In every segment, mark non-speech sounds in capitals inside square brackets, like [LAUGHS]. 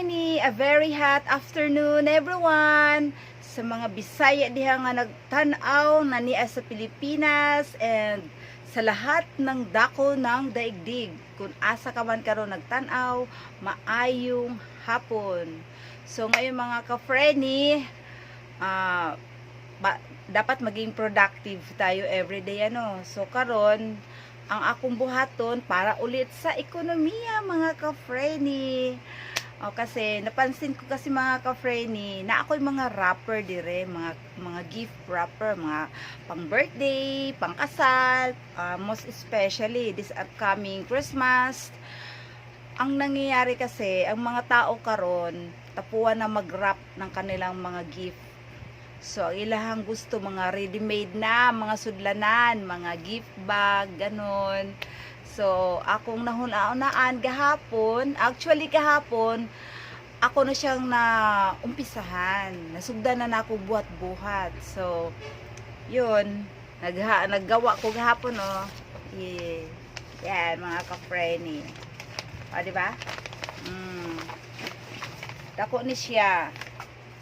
Frenny, a very hot afternoon everyone. Sa mga Bisaya diha nga nagtanaw na niya sa Pilipinas and sa lahat ng dako ng daigdig. Kung asa ka man karon nagtanaw, maayong hapon. So ngayon mga ka-Frenny, ah, ba- dapat maging productive tayo everyday ano. So karon ang akong buhaton para ulit sa ekonomiya mga ka-Frenny. O, kasi napansin ko kasi mga ka-Frenny na ako'y mga rapper dire, mga mga gift wrapper, mga pang birthday, pang kasal, ah, most especially this upcoming Christmas. Ang nangyayari kasi, ang mga tao karon tapuan na mag-wrap ng kanilang mga gift So, ang ilahang gusto, mga ready-made na, mga sudlanan, mga gift bag, ganun. So, akong nahunaan gahapon, actually kahapon, ako na siyang na umpisahan. Nasugdan na na ako buhat-buhat. So, yun, nagha, naggawa ko gahapon, oh. Yeah. Yan, mga ka-frenny. O, di ba? Mm. Dako ni siya.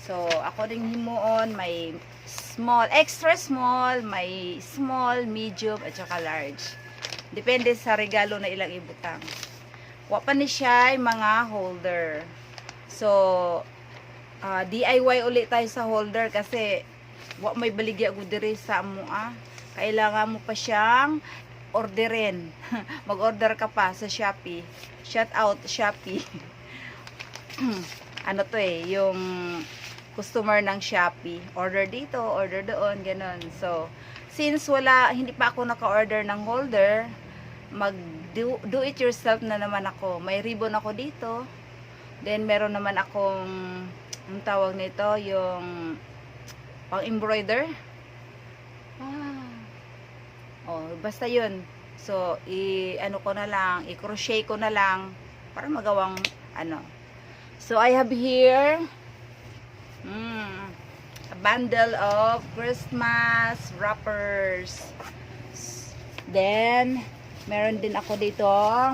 So, ako rin himuon, may small, extra small, may small, medium, at saka large. Depende sa regalo na ilang ibutang. Wa pa ni siya mga holder. So, ah, DIY ulit tayo sa holder kasi wa may baligya ko diri sa amo ah. Kailangan mo pa siyang orderin. [LAUGHS] Mag-order ka pa sa Shopee. Shout out Shopee. [CLEARS THROAT] ano to eh, yung customer ng Shopee. Order dito, order doon, ganun. So, since wala, hindi pa ako naka-order ng holder, mag do, do it yourself na naman ako. May ribbon ako dito. Then, meron naman akong, ang tawag nito, yung pang embroider. Ah. Oh, basta yun. So, i ano ko na lang, i-crochet ko na lang para magawang ano. So, I have here bundle of Christmas wrappers. Then, meron din ako dito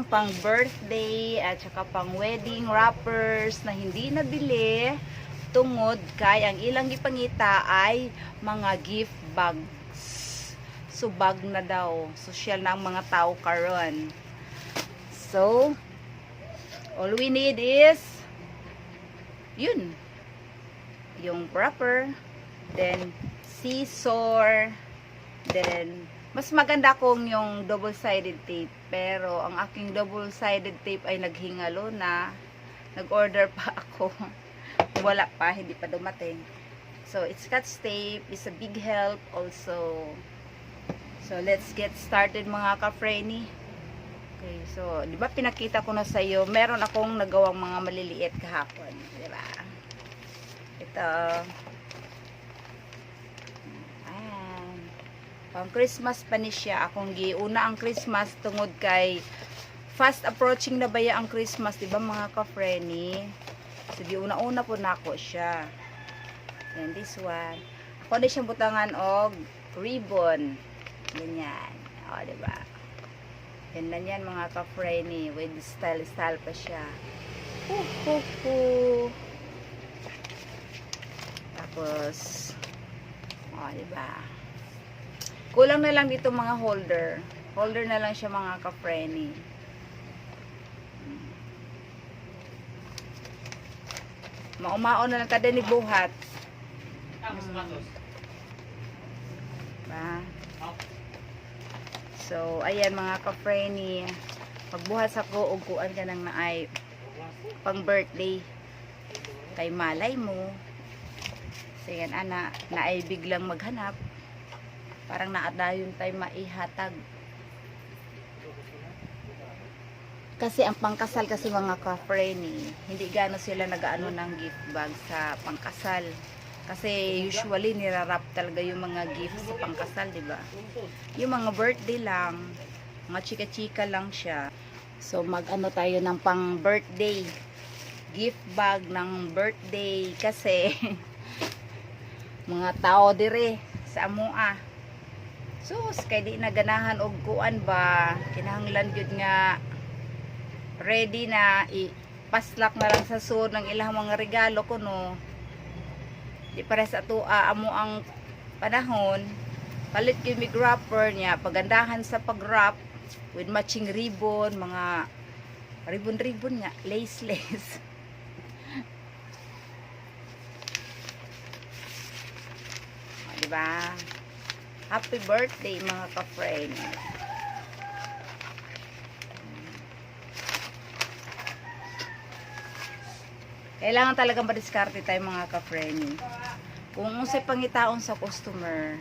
pang birthday at saka pang wedding wrappers na hindi nabili tungod kay ang ilang gipangita ay mga gift bags. So, bag na daw. Social na ang mga tao karon. So, all we need is yun yung wrapper, then scissor, then mas maganda kung yung double-sided tape. Pero ang aking double-sided tape ay naghingalo na. Nag-order pa [LAUGHS] ako. Wala pa, hindi pa dumating. So, it's Scotch tape is a big help also. So, let's get started mga ka-frenny. Okay, so, di ba pinakita ko na sa iyo, meron akong nagawang mga maliliit kahapon. Di ba? Ito. Pang Christmas pa ni siya. Akong giuna ang Christmas tungod kay fast approaching na baya ang Christmas, di ba mga ka-frenny? So, giuna-una po na ako siya. Yan, this one. Ako na siyang butangan og ribbon. Ganyan. O, di ba? Yan na yan mga ka-frenny. With style-style pa siya. Hoo, hoo, hoo. Tapos, oh, diba? Kulang na lang dito mga holder. Holder na lang siya mga ka-frenny. Maumaon na lang kada ni buhat. Ba? So, ayan mga ka-frenny. Pagbuhat sa ko, uguan ka nang naay pang birthday. Kay malay mo, So yan ana, na ay biglang maghanap. Parang naadayon tayo maihatag. Kasi ang pangkasal kasi mga ka-frenny, hindi gano sila nagaano ng gift bag sa pangkasal. Kasi usually nirarap talaga yung mga gift sa pangkasal, di ba? Yung mga birthday lang, mga chika-chika lang siya. So mag-ano tayo ng pang birthday gift bag ng birthday kasi [LAUGHS] mga tao dire sa amoa sus kay di na ganahan og kuan ba kinahanglan gyud nga ready na i paslak na lang sa sur ng ilang mga regalo ko no. Di para sa to amo ang panahon. Palit yung mig wrapper niya, pagandahan sa pag-wrap with matching ribbon, mga ribbon-ribbon niya, lace-lace. [LAUGHS] O, di ba? Happy birthday mga ka-friend. Kailangan talaga madiskarte tayo mga ka-friend. Kung unsay pangitaon sa customer,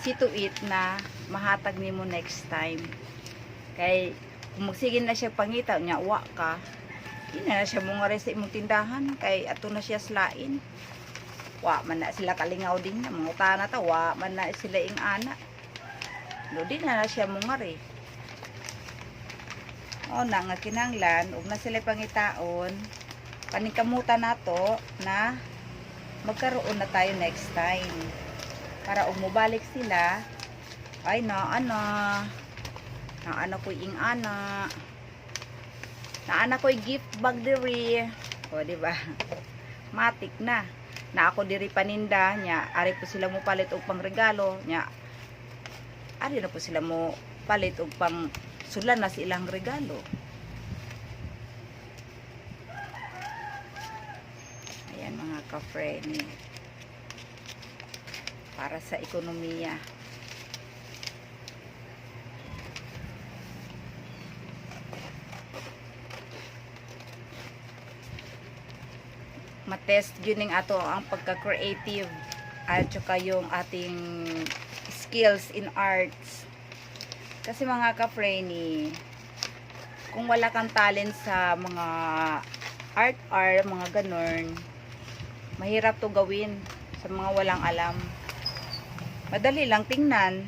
see to it na mahatag nimo next time. Kay kung magsige na siya pangita nya wa ka, di na na siya mo nga sa imong tindahan kay ato na siya slain. Wa man na sila kalingaw din na mga utana ta wa man na sila ing ana. Do di na na siya mo nga re. O na nga kinanglan ug na sila pangitaon. Paningkamutan nato na magkaroon na tayo next time. Para ug mobalik sila. Ay na ana. Na ana ko ing ana. Na ana ko gift bag diri. O di ba? [LAUGHS] Matik na na ako diri paninda nya ari po sila mo palit og pangregalo nya ari na po sila mo palit og pang sulan na silang regalo. Ayan mga ka-friend para sa ekonomiya matest yun ng ato ang pagka-creative at saka yung ating skills in arts. Kasi mga ka-frenny kung wala kang talent sa mga art art mga ganon mahirap to gawin sa mga walang alam. Madali lang tingnan.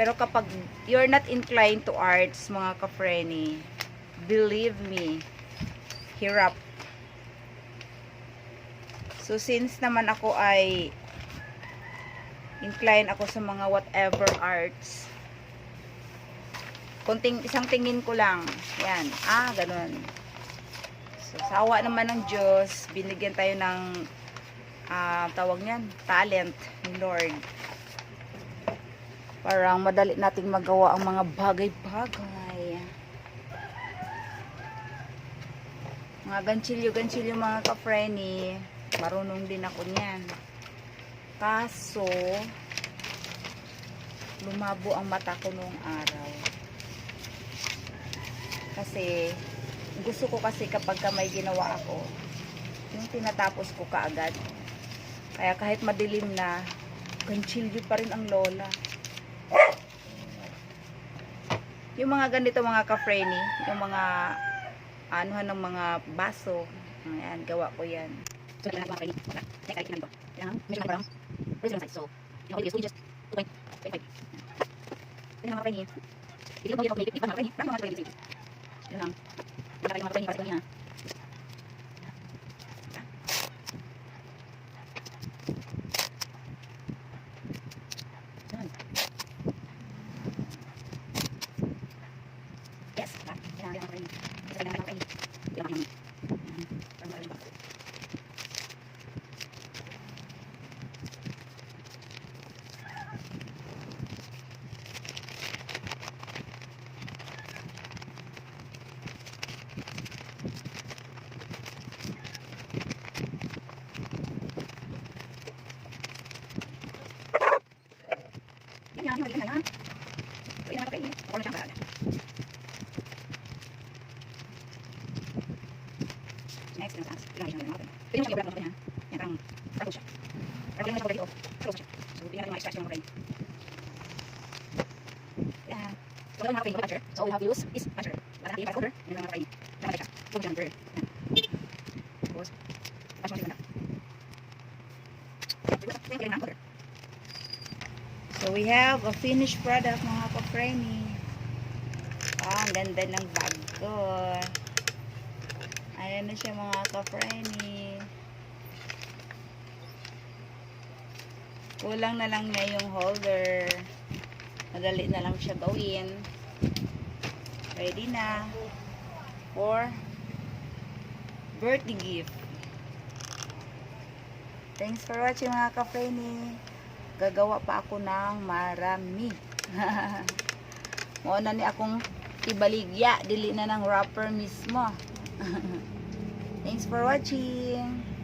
Pero kapag you're not inclined to arts mga ka-frenny believe me hirap So since naman ako ay inclined ako sa mga whatever arts. Kunting isang tingin ko lang. Yan. Ah, ganun. So sawa naman ng Diyos, binigyan tayo ng ah, tawag niyan, talent ni Lord. Parang madali nating magawa ang mga bagay-bagay. Mga ganchilyo-ganchilyo mga ka-frenny marunong din ako niyan. Kaso lumabo ang mata ko noong araw. Kasi gusto ko kasi kapag ka may ginawa ako yung tinatapos ko kaagad. Kaya kahit madilim na ganchilyo pa rin ang lola. Yung mga ganito mga ka-frenny yung mga anuhan ng mga baso ayan gawa ko yan So, kailangan mga kainin. Wala. Kaya kahit kailangan ito. Kailangan, medyo lang parang, pretty lang size. So, yung ako so we just 2.5. Kaya mga kainin. Hindi ko mag-make it. Mga kainin. Parang mga kainin. Yun lang. Mga kainin mga kainin. Para sa kanya. Yes. Kailangan mga kainin. Kasi kailangan mga kainin. Kailangan yung parang mga kainin. Yan yan, yan yan. So, yan ang kakainin. Ako na siyang karala. Next, yung taas. Yan yung mga Pwede mo siya i-wrap mo ha. Yan, parang parang siya. Parang lang siya pagkakito. Parang siya. So, bigyan natin mga extraction mo rin. Yan. So, gawin mga ko patcher. So, we have to use is patcher. Wala natin yung powder. Yan lang mga kakainin. Lang siya. Kung jumper. Yan. Tapos, patch mo siya ganda. Ng. So we have a finished product mga ka-frenny. Ah, ang ganda ng bag ko. Ayan na siya mga ka-frenny. Kulang na lang niya yung holder. Madali na lang siya gawin. Ready na for birthday gift. Thanks for watching mga ka-Frenny. Gagawa pa ako ng marami. [LAUGHS] Muna ni akong ibaligya, dili na ng wrapper mismo. [LAUGHS] Thanks for watching.